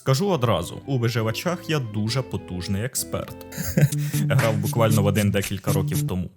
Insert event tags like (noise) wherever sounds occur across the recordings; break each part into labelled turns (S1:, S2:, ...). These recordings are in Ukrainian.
S1: Скажу одразу: у виживачах я дуже потужний експерт. Грав буквально в один декілька років тому.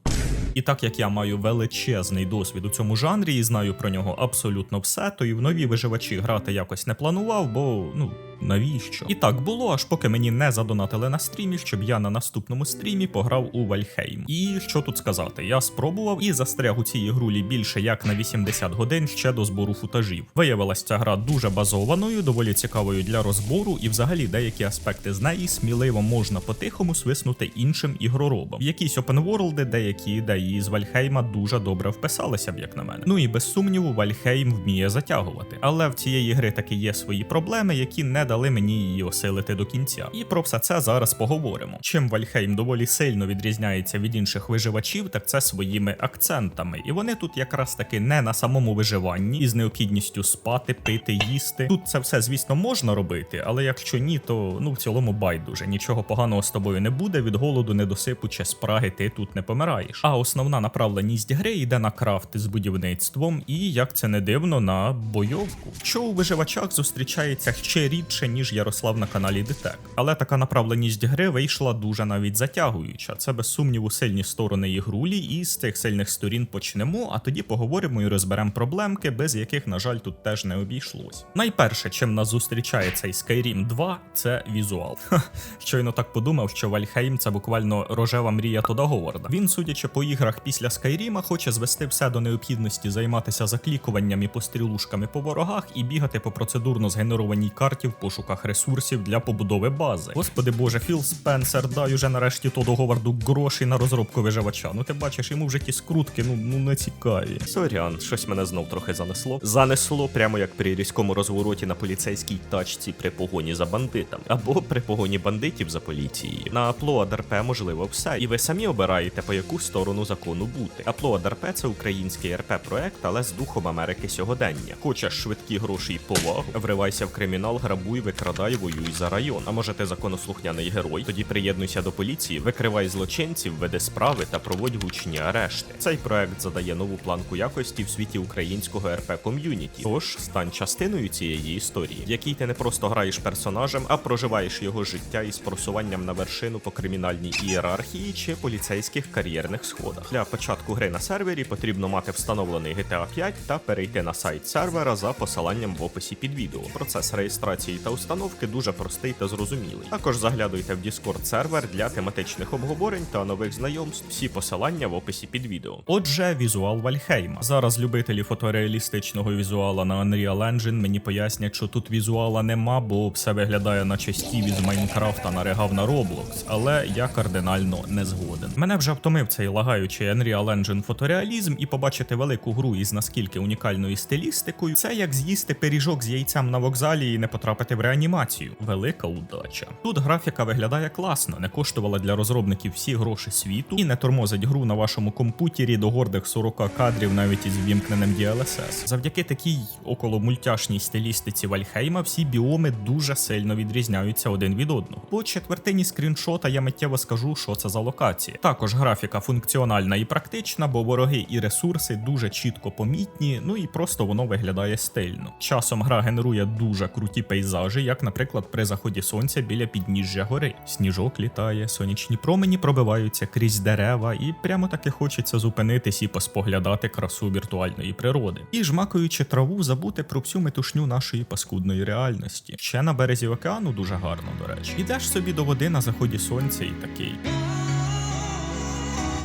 S1: І так як я маю величезний досвід у цьому жанрі і знаю про нього абсолютно все, то і в нові виживачі грати якось не планував, бо ну навіщо? І так було, аж поки мені не задонатили на стрімі, щоб я на наступному стрімі пограв у Вальхейм. І що тут сказати, я спробував і застряг у цій ігрулі більше як на 80 годин ще до збору футажів. Виявилась ця гра дуже базованою, доволі цікавою для розбору, і взагалі деякі аспекти з неї сміливо можна по-тихому свиснути іншим ігроробам. Якісь опенворлди, деякі ідеї з Вальхейма дуже добре вписалися б, як на мене. Ну і без сумніву, Вальхейм вміє затягувати. Але в цієї гри таки є свої проблеми, які не дали мені її осилити до кінця. І про все це зараз поговоримо. Чим Вальхейм доволі сильно відрізняється від інших виживачів, так це своїми акцентами. І вони тут якраз таки не на самому виживанні, із необхідністю спати, пити, їсти. Тут це все, звісно, можна робити, але якщо ні, то ну в цілому байдуже. Нічого поганого з тобою не буде. Від голоду, недосипу чи спраги ти тут не помираєш. А основна направленість гри йде на крафти з будівництвом і, як це не дивно, на бойовку. Що у виживачах зустрічається ще рідше, ніж Ярослав на каналі Детек. Але така направленість гри вийшла дуже навіть затягуюча. Це без сумніву сильні сторони ігрулі, і з цих сильних сторін почнемо, а тоді поговоримо і розберемо проблемки, без яких, на жаль, тут теж не обійшлось. Найперше, чим нас зустрічає цей Skyrim 2, це візуал. Ха, щойно так подумав, що Вальхейм це буквально рожева мрія Тода Говарда. Він, судячи по іграх після Скайріма, хоче звести все до необхідності займатися заклікуванням і пострілушками по ворогах і бігати по процедурно згенерованій карті в пошуках ресурсів для побудови бази. Господи боже, Філ Спенсер, дай уже нарешті Тоду Говарду гроші на розробку виживача. Ну ти бачиш, йому вже ті скрутки, ну, ну не цікаві.
S2: Сорян, щось мене знов трохи занесло. Занесло прямо як при різкому розвороті на поліцейській тачці при погоні за бандитами, або при погоні бандитів за поліцією. На Upload RP можливо все, і ви самі обираєте по яку сторону закону бути. Upload RP – це український РП проект, але з духом Америки сьогодення. Хочеш швидкі гроші і повагу, вривайся в кримінал, грабуй, викрадай, воюй за район. А може ти законослухняний герой? Тоді приєднуйся до поліції, викривай злочинців, веди справи та проводь гучні арешти. Цей проект задає нову планку якості в світі українського РП ком'юніті. Тож стань частиною цієї історії, в якій ти не просто граєш персонажем, а проживаєш його життя із просуванням на вершину по кримінальній ієрархії чи поліцейських кар'єрних сходах. Для початку гри на сервері потрібно мати встановлений GTA 5 та перейти на сайт сервера за посиланням в описі під відео. Процес реєстрації та установки дуже простий та зрозумілий. Також заглядуйте в Discord сервер для тематичних обговорень та нових знайомств. Всі посилання в описі під відео.
S1: Отже, візуал Вальхейма. Зараз любителі фотореалістичного візуала на Unreal Engine мені пояснять, що тут візуала нема, бо все виглядає наче стів із Майнкрафта наригав на Roblox, але я кардинально не згоден. Мене вже втомив цей лагаючий Unreal Engine фотореалізм і побачити велику гру із наскільки унікальною стилістикою, це як з'їсти пиріжок з яйцем на вокзалі і не потрапити в реанімацію. Велика удача. Тут графіка виглядає класно, не коштувала для розробників всі гроші світу і не тормозить гру на вашому комп'ютері до гордих 40 кадрів навіть із вімкненим DLSS. Завдяки такій около мультяшній стилістиці Вальхейма всі біоми дуже сильно відрізняються один від одного. По четвертині скріншота я миттєво скажу, що це за локація. Також графіка функціональна і практична, бо вороги і ресурси дуже чітко помітні, ну і просто воно виглядає стильно. Часом гра генерує дуже круті пейзажі, як, наприклад, при заході сонця біля підніжжя гори. Сніжок літає, сонячні промені пробиваються крізь дерева, і прямо таки хочеться зупинитись і поспоглядати красу віртуальної природи. І жмакаючи траву, забути про всю метушню нашої паскудної реальності. Ще на березі океану дуже гарно, до речі. Ідеш собі до води на заході сонця і такий.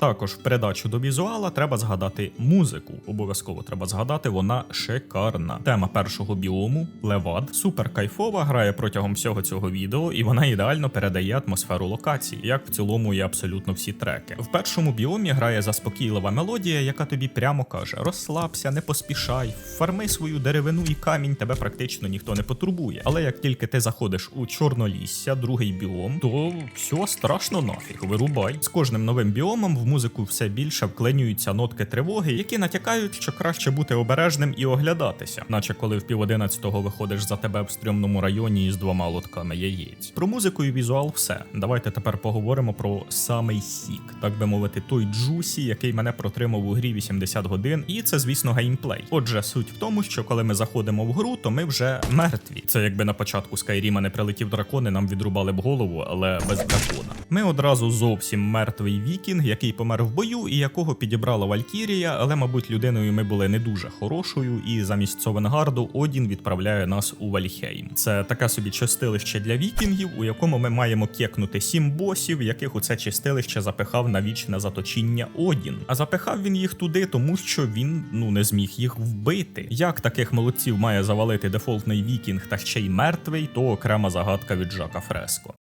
S1: Також в передачу до візуала треба згадати музику. Обов'язково треба згадати, вона шикарна. Тема першого біому Левад супер кайфова, грає протягом всього цього відео, і вона ідеально передає атмосферу локації, як в цілому і абсолютно всі треки. В першому біомі грає заспокійлива мелодія, яка тобі прямо каже: розслабся, не поспішай, фарми свою деревину і камінь, тебе практично ніхто не потурбує. Але як тільки ти заходиш у чорнолісся, другий біом, то все страшно нафіг, вирубай. З кожним новим біомом в музику все більше вклинюються нотки тривоги, які натякають, що краще бути обережним і оглядатися, наче коли в пів одинадцятого виходиш за тебе в стрьомному районі із двома лотками яєць. Про музику і візуал все. Давайте тепер поговоримо про самий сік, так би мовити, той джусі, який мене протримав у грі 80 годин, і це, звісно, геймплей. Отже, суть в тому, що коли ми заходимо в гру, то ми вже мертві. Це якби на початку Скайріма не прилетів дракон, і нам відрубали б голову, але без дракона. Ми одразу зовсім мертвий вікінг, який помер в бою, і якого підібрала Валькірія, але, мабуть, людиною ми були не дуже хорошою, і замість Совенгарду Одін відправляє нас у Вальхейм. Це таке собі чистилище для вікінгів, у якому ми маємо кекнути сім босів, яких у це чистилище запихав на вічне заточіння Одін. А запихав він їх туди, тому що він ну не зміг їх вбити. Як таких молодців має завалити дефолтний вікінг та ще й мертвий, то окрема загадка від Жака Фреско.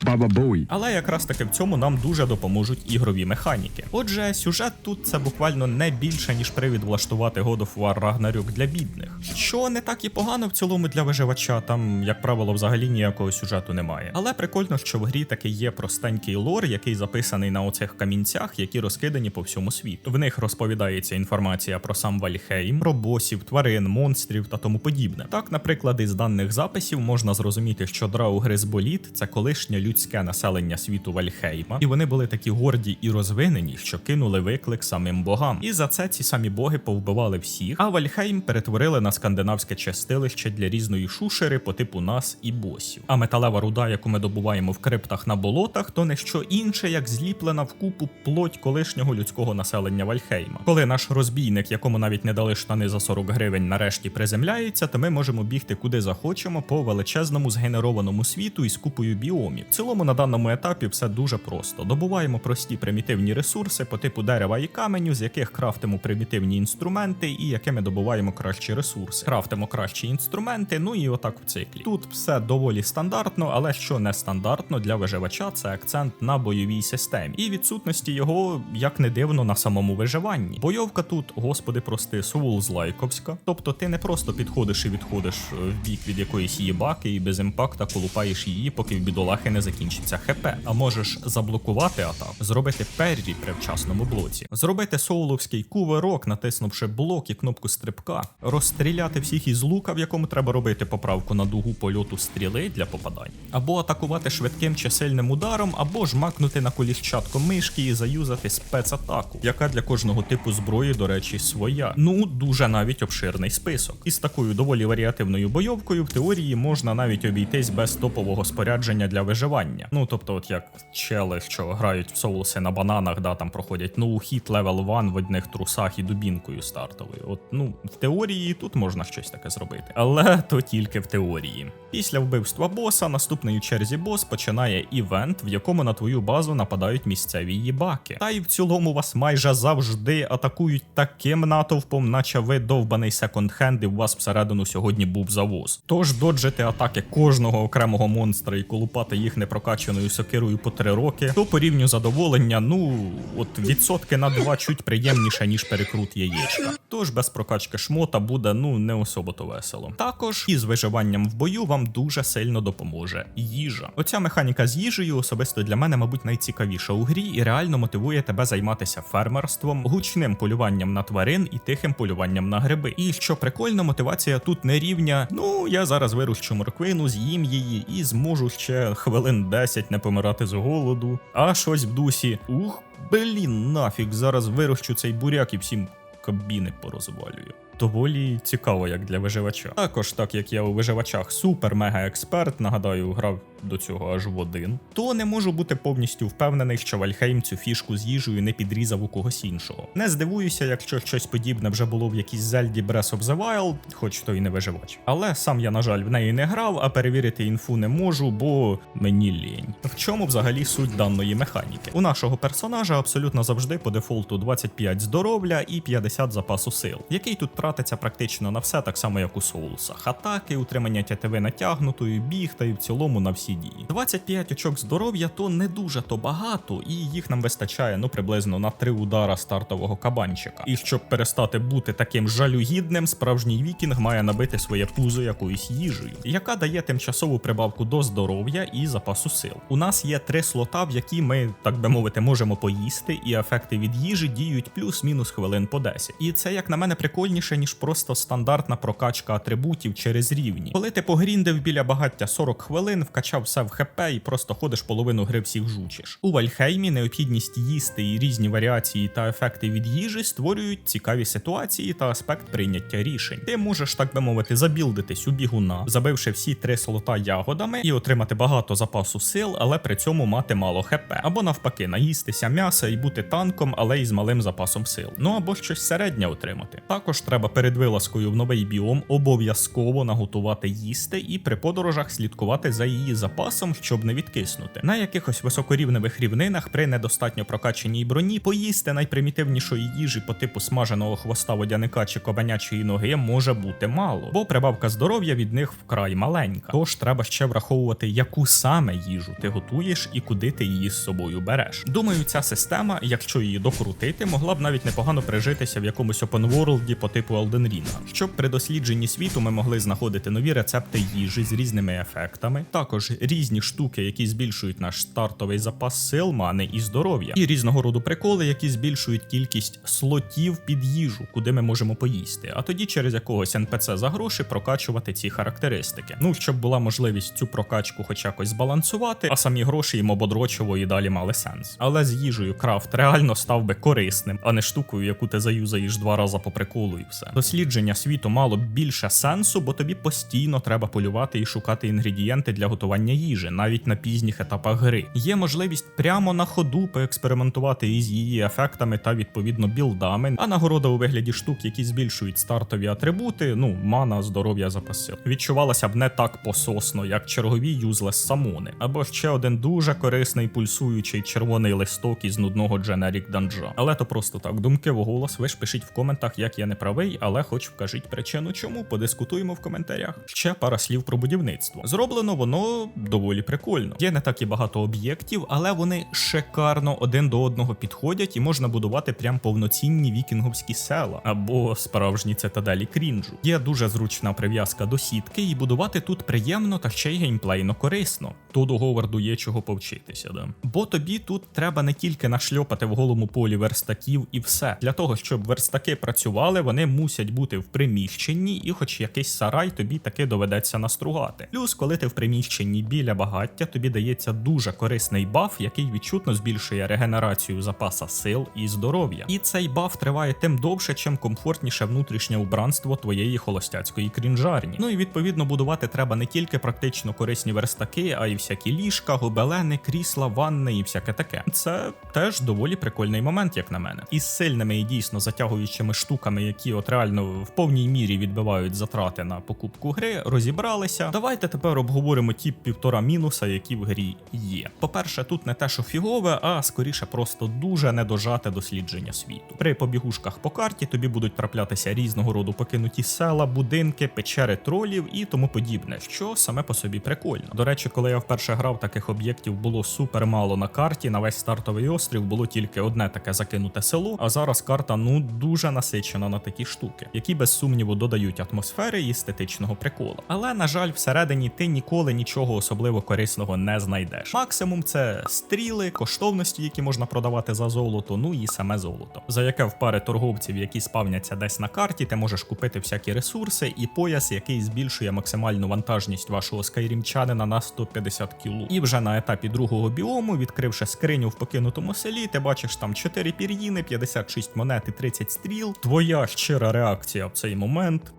S3: Baba Booey.
S1: Але якраз таки в цьому нам дуже допоможуть ігрові механіки. Отже, сюжет тут це буквально не більше, ніж привід влаштувати God of War Ragnarok для бідних. Що не так і погано в цілому для виживача, там, як правило, взагалі ніякого сюжету немає. Але прикольно, що в грі таки є простенький лор, який записаний на оцих камінцях, які розкидані по всьому світу. В них розповідається інформація про сам Вальхейм, про босів, тварин, монстрів та тому подібне. Так, наприклад, із даних записів можна зрозуміти, що Драугризболіт це колишнє людське населення світу Вальхейма, і вони були такі горді і розвинені, що кинули виклик самим богам. І за це ці самі боги повбивали всіх. А Вальхейм перетворили на скандинавське частилище для різної шушери по типу нас і босів. А металева руда, яку ми добуваємо в криптах на болотах, то не що інше, як зліплена в купу плоть колишнього людського населення Вальхейма. Коли наш розбійник, якому навіть не дали штани за 40 гривень, нарешті приземляється, то ми можемо бігти куди захочемо по величезному згенерованому світу із купою біомів. Цілому на даному етапі все дуже просто. Добуваємо прості примітивні ресурси по типу дерева і каменю, з яких крафтимо примітивні інструменти і якими добуваємо кращі ресурси. Крафтимо кращі інструменти, ну і отак в циклі. Тут все доволі стандартно, але що не стандартно для виживача, це акцент на бойовій системі і відсутності його, як не дивно, на самому виживанні. Бойовка тут, господи, прости, Souls-лайковська. Тобто ти не просто підходиш і відходиш е, в бік від якоїсь її баки і без імпакта колупаєш її, поки в бідолахи не закінчиться ХП. А можеш заблокувати атаку, зробити перрі при вчасному блоці, зробити соуловський кувирок, натиснувши блок і кнопку стрибка, розстріляти всіх із лука, в якому треба робити поправку на дугу польоту стріли для попадань, або атакувати швидким чи сильним ударом, або ж макнути на коліщатко мишки і заюзати спецатаку, яка для кожного типу зброї, до речі, своя. Ну дуже навіть обширний список. Із такою доволі варіативною бойовкою в теорії можна навіть обійтись без топового спорядження для виживання. Ну тобто, от як чели, що грають в соуси на бананах, да там проходять ну хіт левел 1 в одних трусах і дубінкою стартовою. От ну в теорії тут можна щось таке зробити, але то тільки в теорії. Після вбивства боса, наступний у черзі бос починає івент, в якому на твою базу нападають місцеві їбаки. Та й в цілому вас майже завжди атакують таким натовпом, наче ви довбаний секонд-хенд, і у вас всередину сьогодні був завоз. Тож доджити атаки кожного окремого монстра і колупати їх непрокачаною сокирою по три роки, то по рівню задоволення, ну от відсотки на два чуть приємніше, ніж перекрут яєчка. Тож без прокачки шмота буде ну не особо то весело. Також із виживанням в бою вам дуже сильно допоможе їжа. Оця механіка з їжею особисто для мене, мабуть, найцікавіша у грі і реально мотивує тебе займатися фермерством, гучним полюванням на тварин і тихим полюванням на гриби. І що прикольно, мотивація тут не рівня. Ну я зараз вирощу морквину, з'їм її і зможу ще хвилин 10 не помирати з голоду. А щось в дусі. Ух, блін, нафіг, зараз вирощу цей буряк і всім кабіни порозвалюю. Доволі цікаво, як для виживача. Також, так як я у виживачах супер-мега експерт, нагадаю, грав до цього аж в один, то не можу бути повністю впевнений, що Вальхейм цю фішку з їжею не підрізав у когось іншого. Не здивуюся, якщо щось подібне вже було в якійсь Зельді Breath of the Wild, хоч то й не виживач. Але сам я, на жаль, в неї не грав, а перевірити інфу не можу, бо мені лінь. В чому взагалі суть даної механіки? У нашого персонажа абсолютно завжди по дефолту 25 здоров'я і 50 запасу сил, який тут тратиться практично на все, так само як у соусах. Атаки, утримання тятиви натягнутою, біг та й в цілому на всі дії. 25 очок здоров'я то не дуже то багато, і їх нам вистачає ну приблизно на 3 удара стартового кабанчика. І щоб перестати бути таким жалюгідним, справжній вікінг має набити своє пузо якоюсь їжею, яка дає тимчасову прибавку до здоров'я і запасу сил. У нас є три слота, в які ми, так би мовити, можемо поїсти, і ефекти від їжі діють плюс-мінус хвилин по 10. І це, як на мене, прикольніше, ніж просто стандартна прокачка атрибутів через рівні. Коли ти погріндив біля багаття 40 хвилин, вкачав все в ХП і просто ходиш половину гри всіх жучиш. У Вальхеймі необхідність їсти і різні варіації та ефекти від їжі створюють цікаві ситуації та аспект прийняття рішень. Ти можеш, так би мовити, забілдитись у бігуна, забивши всі три слота ягодами і отримати багато запасу сил, але при цьому мати мало ХП. Або навпаки, наїстися м'яса і бути танком, але із малим запасом сил. Ну або щось середнє отримати. Також треба перед вилазкою в новий біом обов'язково наготувати їсти і при подорожах слідкувати за її запасом, щоб не відкиснути. На якихось високорівневих рівнинах при недостатньо прокачаній броні поїсти найпримітивнішої їжі по типу смаженого хвоста водяника чи кобанячої ноги може бути мало, бо прибавка здоров'я від них вкрай маленька. Тож треба ще враховувати, яку саме їжу ти готуєш і куди ти її з собою береш. Думаю, ця система, якщо її докрутити, могла б навіть непогано прижитися в якомусь опенворлді по типу Elden Ring, щоб при дослідженні світу ми могли знаходити нові рецепти їжі з різними ефектами, також різні штуки, які збільшують наш стартовий запас сил, мани і здоров'я, і різного роду приколи, які збільшують кількість слотів під їжу, куди ми можемо поїсти. А тоді через якогось NPC за гроші прокачувати ці характеристики. Ну щоб була можливість цю прокачку хоч якось збалансувати, а самі гроші і мободрочово і далі мали сенс. Але з їжею крафт реально став би корисним, а не штукою, яку ти заюзаєш два рази по приколу і все. Дослідження світу мало більше сенсу, бо тобі постійно треба полювати і шукати інгредієнти для готування їжі, навіть на пізніх етапах гри. Є можливість прямо на ходу поекспериментувати із її ефектами та відповідно білдами, а нагорода у вигляді штук, які збільшують стартові атрибути, ну мана, здоров'я, запас сил. Відчувалася б не так пососно, як чергові юзлес самони, або ще один дуже корисний пульсуючий червоний листок із нудного дженерік данжа. Але то просто так. Думки в голос. Ви ж пишіть в коментах, як я не правий, але хоч вкажіть причину, чому подискутуємо в коментарях. Ще пара слів про будівництво. Зроблено воно доволі прикольно. Є не так і багато об'єктів, але вони шикарно один до одного підходять і можна будувати прям повноцінні вікінговські села або справжні цитаделі крінжу. Є дуже зручна прив'язка до сітки, і будувати тут приємно та ще й геймплейно корисно. Тут у Говарду є чого повчитися, да. Бо тобі тут треба не тільки нашльопати в голому полі верстаків і все. Для того, щоб верстаки працювали, вони мусять бути в приміщенні, і хоч якийсь сарай тобі таки доведеться настругати. Плюс, коли ти в приміщенні біля багаття, тобі дається дуже корисний баф, який відчутно збільшує регенерацію запаса сил і здоров'я. І цей баф триває тим довше, чим комфортніше внутрішнє убранство твоєї холостяцької крінжарні. Ну і відповідно будувати треба не тільки практично корисні верстаки, а й всякі ліжка, гобелени, крісла, ванни і всяке таке. Це теж доволі прикольний момент, як на мене. Із сильними і дійсно затягуючими штуками, які от реально в повній мірі відбивають затрати на покупку гри, розібралися. Давайте тепер обговоримо ті півтора мінуса, які в грі є. По-перше, тут не те, що фігове, а скоріше просто дуже недожате дослідження світу. При побігушках по карті тобі будуть траплятися різного роду покинуті села, будинки, печери тролів і тому подібне, що саме по собі прикольно. До речі, коли я вперше грав, таких об'єктів було супер мало на карті. На весь стартовий острів було тільки одне таке закинуте село. А зараз карта ну дуже насичена на такі штуки, які без сумніву додають атмосфери і естетичного приколу. Але на жаль, всередині ти ніколи нічого особливо корисного не знайдеш. Максимум це стріли, коштовності, які можна продавати за золото, ну і саме золото, за яке в пари торговців, які спавняться десь на карті, ти можеш купити всякі ресурси і пояс, який збільшує максимальну вантажність вашого скайрімчанина на 150 кіло. І вже на етапі другого біому, відкривши скриню в покинутому селі, ти бачиш там 4 пір'їни, 56 монет і 30 стріл. Твоя щира реакція в цей момент.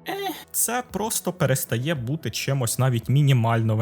S1: Це просто перестає бути чимось навіть мінімально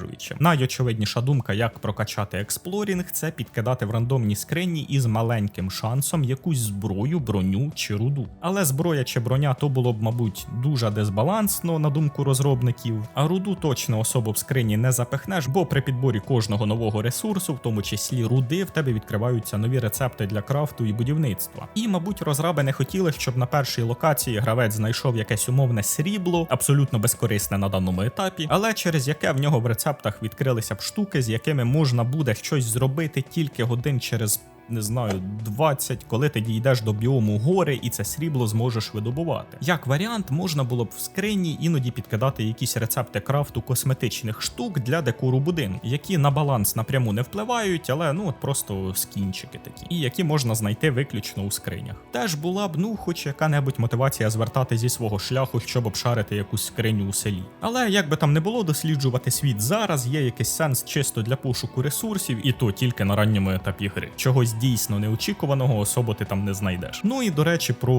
S1: винагороджуючим. Найочевидніша думка, як прокачати експлорінг, це підкидати в рандомні скрині із маленьким шансом якусь зброю, броню чи руду. Але зброя чи броня то було б, мабуть, дуже дисбалансно, на думку розробників. А руду точно особо в скрині не запихнеш, бо при підборі кожного нового ресурсу, в тому числі руди, в тебе відкриваються нові рецепти для крафту і будівництва. І, мабуть, розраби не хотіли, щоб на першій локації гравець знайшов якесь умовне срібло, абсолютно безкорисне на даному етапі, але через яке в нього в рецептах відкрилися б штуки, з якими можна буде щось зробити тільки годин через. Не знаю, 20, коли ти дійдеш до біому гори і це срібло зможеш видобувати. Як варіант, можна було б в скрині іноді підкидати якісь рецепти крафту косметичних штук для декору будинку, які на баланс напряму не впливають, але ну от просто скінчики такі, і які можна знайти виключно у скринях. Теж була б ну, хоч яка-небудь мотивація звертати зі свого шляху, щоб обшарити якусь скриню у селі. Але як би там не було досліджувати світ зараз, є якийсь сенс чисто для пошуку ресурсів, і то тільки на ранньому етапі гри. Чогось дійсно неочікуваного особо ти там не знайдеш. Ну і до речі, про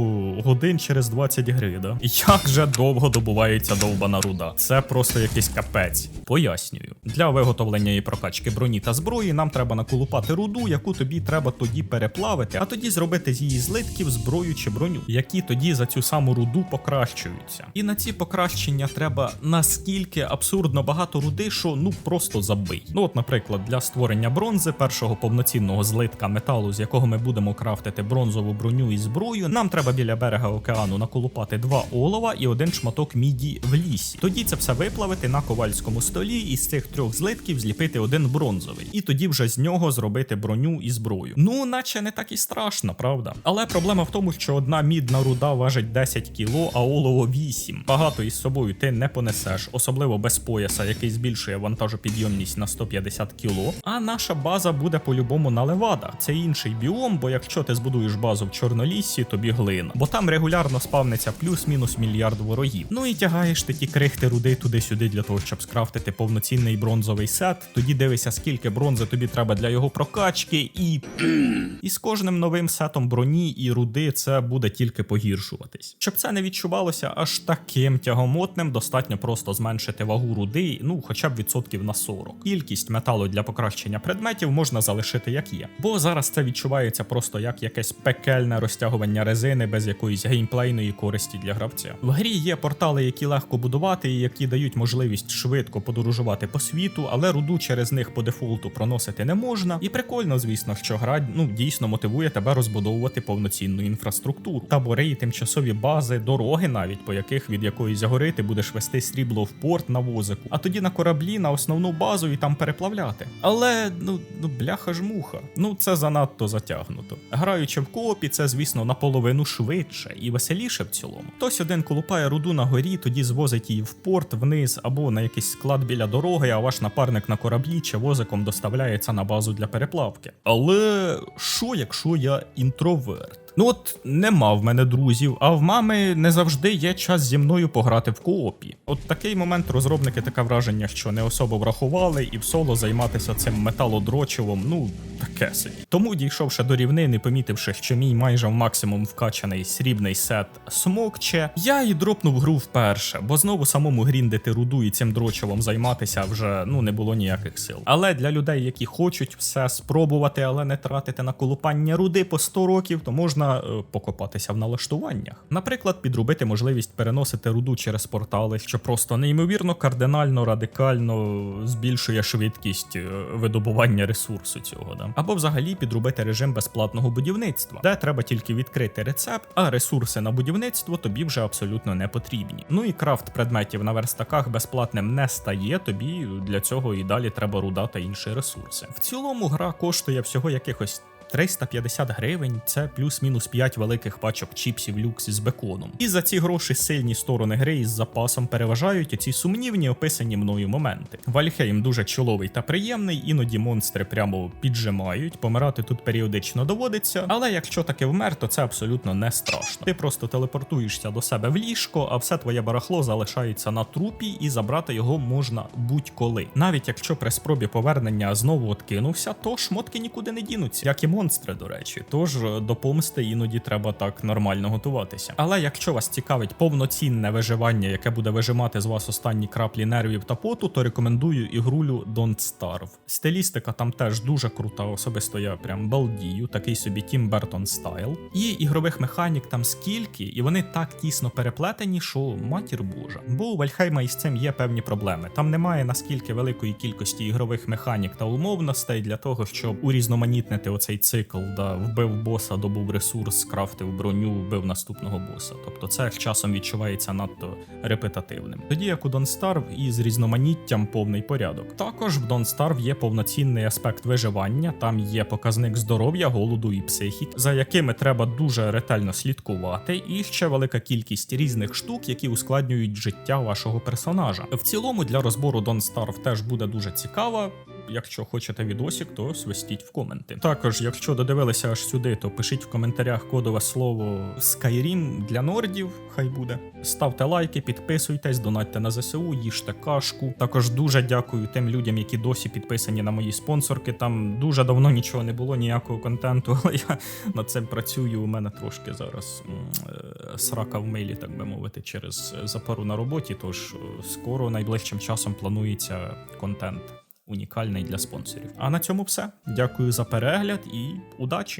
S1: годин через 20 грида. Як же довго добувається довбана руда? Це просто якийсь капець. Пояснюю. Для виготовлення і прокачки броні та зброї нам треба наколупати руду, яку тобі треба тоді переплавити, а тоді зробити з її злитків зброю чи броню, які тоді за цю саму руду покращуються. І на ці покращення треба наскільки абсурдно багато руди, що ну просто забий. Ну, от, наприклад, для створення бронзи, першого повноцінного злитка металу, з якого ми будемо крафтити бронзову броню і зброю, нам треба біля берега океану наколупати два олова і один шматок міді в лісі. Тоді це все виплавити на ковальському столі і з цих трьох злитків зліпити один бронзовий, і тоді вже з нього зробити броню і зброю. Ну, наче не так і страшно, правда? Але проблема в тому, що одна мідна руда важить 10 кіло, а олово 8. Багато із собою ти не понесеш, особливо без пояса, який збільшує вантажопідйомність на 150 кіло. А наша база буде по-любому на левадах. Це інший біом, бо якщо ти збудуєш базу в Чорноліссі, тобі глина. Бо там регулярно спавниться плюс-мінус мільярд ворогів. Ну і тягаєш ти ті крихти руди туди-сюди для того, щоб скрафтити повноцінний бронзовий сет. Тоді дивишся, скільки бронзи тобі треба для його прокачки, і. (clears throat) І з кожним новим сетом броні і руди це буде тільки погіршуватись. Щоб це не відчувалося аж таким тягомотним, достатньо просто зменшити вагу руди, ну хоча б відсотків на 40. Кількість металу для покращення предметів можна залишити як є. Бо зараз це відчувається просто як якесь пекельне розтягування резини без якоїсь геймплейної користі для гравця. В грі є портали, які легко будувати і які дають можливість швидко подорожувати по світу, але руду через них по дефолту проносити не можна. І прикольно, звісно, що гра ну дійсно мотивує тебе розбудовувати повноцінну інфраструктуру, табори тимчасові бази, дороги, навіть по яких від якоїсь гори ти будеш вести срібло в порт на возику, а тоді на кораблі на основну базу і там переплавляти. Але ну ну бляха ж муха. Ну це занадто затягнуто. Граючи в коопі, це звісно наполовину швидше і веселіше в цілому. Хтось один колупає руду на горі, тоді звозить її в порт вниз або на якийсь склад біля дороги, а ваш напарник на кораблі чи возиком доставляється на базу для переплавки. Але що, якщо я інтроверт? Ну от нема в мене друзів, а в мами не завжди є час зі мною пограти в коопі. От такий момент розробники таке враження, що не особо врахували, і в соло займатися цим металодрочивом, ну таке собі. Тому, дійшовши до рівнини, помітивши, що мій майже в максимум вкачаний срібний сет смокче, я і дропнув гру вперше, бо знову самому гріндити руду і цим дрочивом займатися вже ну не було ніяких сил. Але для людей, які хочуть все спробувати, але не тратити на колупання руди по 100 років, то можна е, покопатися в налаштуваннях. Наприклад, підробити можливість переносити руду через портали, що просто неймовірно кардинально, радикально збільшує швидкість е, видобування ресурсу цього. Да? Або взагалі підробити режим безплатного будівництва, де треба тільки відкрити рецепт, а ресурси на будівництво тобі вже абсолютно не потрібні. Ну і крафт предметів на верстаках безплатним не стає. Тобі для цього і далі треба руда та інші ресурси. В цілому гра коштує всього якихось. 350 гривень це плюс-мінус 5 великих пачок чіпсів люкс з беконом. І за ці гроші сильні сторони гри із запасом переважають оці сумнівні описані мною моменти. Вальхейм дуже чоловий та приємний, іноді монстри прямо піджимають, помирати тут періодично доводиться. Але якщо таки вмер, то це абсолютно не страшно. Ти просто телепортуєшся до себе в ліжко, а все твоє барахло залишається на трупі, і забрати його можна будь-коли. Навіть якщо при спробі повернення знову откинувся, то шмотки нікуди не дінуться, як і монстри, до речі. Тож е, до помсти іноді треба так нормально готуватися. Але якщо вас цікавить повноцінне виживання, яке буде вижимати з вас останні краплі нервів та поту, то рекомендую ігрулю Don't Starve. Стилістика там теж дуже крута, особисто я прям балдію, такий собі Тім Бертон стайл. І ігрових механік там скільки, і вони так тісно переплетені, що матір Божа. Бо у Вальхейма із цим є певні проблеми. Там немає наскільки великої кількості ігрових механік та умовностей для того, щоб урізноманітнити оцей цикл, да, вбив боса, добув ресурс, скрафтив броню, вбив наступного боса. Тобто це часом відчувається надто репетативним. Тоді як у Starve із різноманіттям повний порядок. Також в Starve є повноцінний аспект виживання, там є показник здоров'я, голоду і психіки, за якими треба дуже ретельно слідкувати, і ще велика кількість різних штук, які ускладнюють життя вашого персонажа. В цілому для розбору Starve теж буде дуже цікаво. Якщо хочете відосик, то свистіть в коменти. Також, якщо додивилися аж сюди, то пишіть в коментарях кодове слово Skyrim для нордів. Хай буде. Ставте лайки, підписуйтесь, донатьте на ЗСУ, їжте кашку. Також дуже дякую тим людям, які досі підписані на мої спонсорки. Там дуже давно нічого не було, ніякого контенту, (laughs) але я над цим працюю. У мене трошки зараз е, срака в мейлі, так би мовити, через запору на роботі. Тож е, скоро найближчим часом планується контент унікальний для спонсорів. А на цьому все. Дякую за перегляд і удачі!